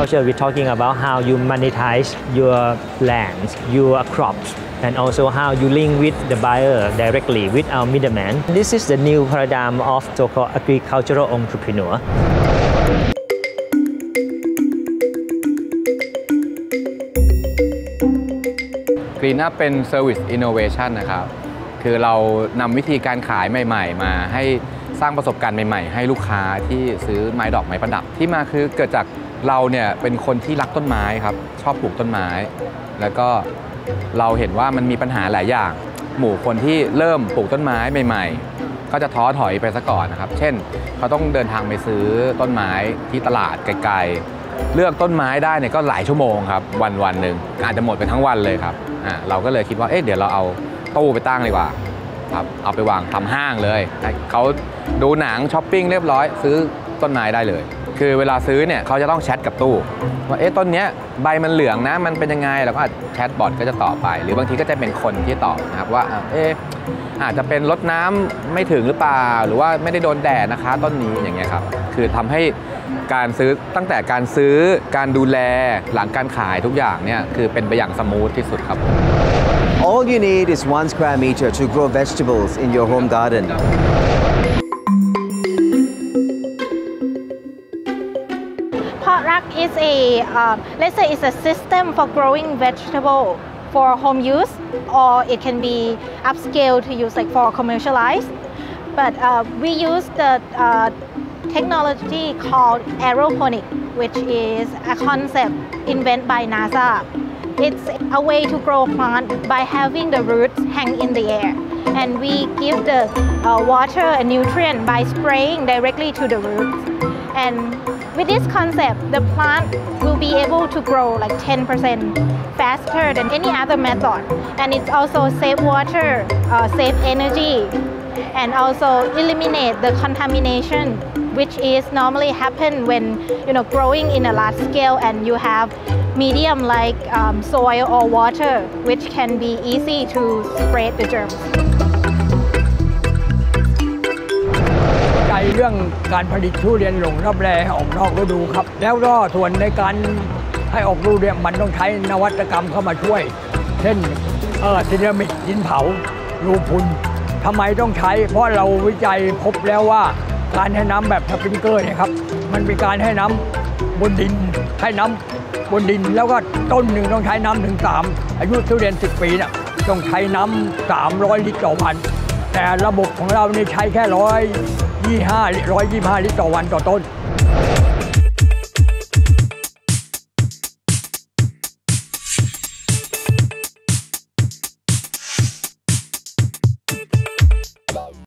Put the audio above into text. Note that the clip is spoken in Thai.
agriculture we're talking about how you monetize your lands your crops and also how you link with the buyer directly without middleman this is the new paradigm of so-called agricultural entrepreneur กรีน p เป็น Service Innovation นะครับ คือเรานำวิธีการขายใหม่ ๆ มาให้สร้างประสบการณ์ใหม่ ๆ ให้ลูกค้าที่ซื้อไม้ดอกไม้ประดับที่มาคือเกิดจาก เราเนี่ยเป็นคนที่รักต้นไม้ครับ ชอบปลูกต้นไม้ แล้วก็เราเห็นว่ามันมีปัญหาหลายอย่าง หมู่คนที่เริ่มปลูกต้นไม้ใหม่ ๆ ก็จะท้อถอยไปซะก่อนนะครับ เช่น เขาต้องเดินทางไปซื้อต้นไม้ที่ตลาดไกลๆ เลือกต้นไม้ได้เนี่ยก็หลายชั่วโมงครับ วันวันหนึ่งอาจจะหมดไปทั้งวันเลยครับอ่าเราก็เลยคิดว่าเอ๊ะเดี๋ยวเราเอาตู้ไปตั้งดีกว่าครับเอาไปวางทำห้างเลยให้เขาดูหนังช้อปปิ้งเรียบร้อย ซื้อต้นไม้ได้เลย คือเวลาซื้อเนี่ยเขาจะต้องแชทกับตู้ว่าเอ๊ะต้นเนี้ยใบมันเหลืองนะมันเป็นยังไงแล้วก็แชทบอทก็จะตอบไป หรือบางทีก็จะเป็นคนที่ตอบนะครับว่าเอ๊ะอาจจะเป็นรดน้ำไม่ถึงหรือเปล่า หรือว่าไม่ได้โดนแดดนะคะ ต้นนี้อย่างเงี้ยครับคือทำให้การซื้อตั้งแต่การซื้อการดูแลหลังการขายทุกอย่างเนี่ยคือเป็นไปอย่างสมูทที่สุดครับ All you need is one square meter to grow vegetables in your home garden. Pot is a, uh, let's say it's a system for growing vegetable for home use or it can be upscale to use like for commercialize. But uh, we use the uh, technology called aeroponic, which is a concept invented by NASA. It's a way to grow plant by having the roots hang in the air. And we give the uh, water and nutrient by spraying directly to the roots. And with this concept, the plant will be able to grow like 10% faster than any other method. And it's also save water, uh, save energy, and also eliminate the contamination which is normally happen when you know growing in a large scale and you have medium like um, soil or water which can be easy to spread the germs เรื่องการผลิตทุเรียนหลงรับแรออกนอกฤดูครับ แล้วก็ส่วนในการให้ออกลูกเนี่ยมันต้องใช้นวัตกรรมเข้ามาช่วย เช่นเออซิรามิกดินเผารูพุนทำไมต้องใช้ เพราะเราวิจัยพบแล้วว่า การให้น้ำแบบสปริงเกอร์เนี่ยครับมันเป็นการให้น้ำบนดินให้น้ำบนดิน แล้วก็ต้นหนึ่งต้องใช้น้ำถึงสามอายุทุเรียน 10 ปีน่ะต้องใช้น้ำ300 ลิตรต่อวันแต่ระบบของเรานี่ใช้แค่ร้อย ยี่ห้าร้อยยี่ห้าลิตรต่อวันต่อต้น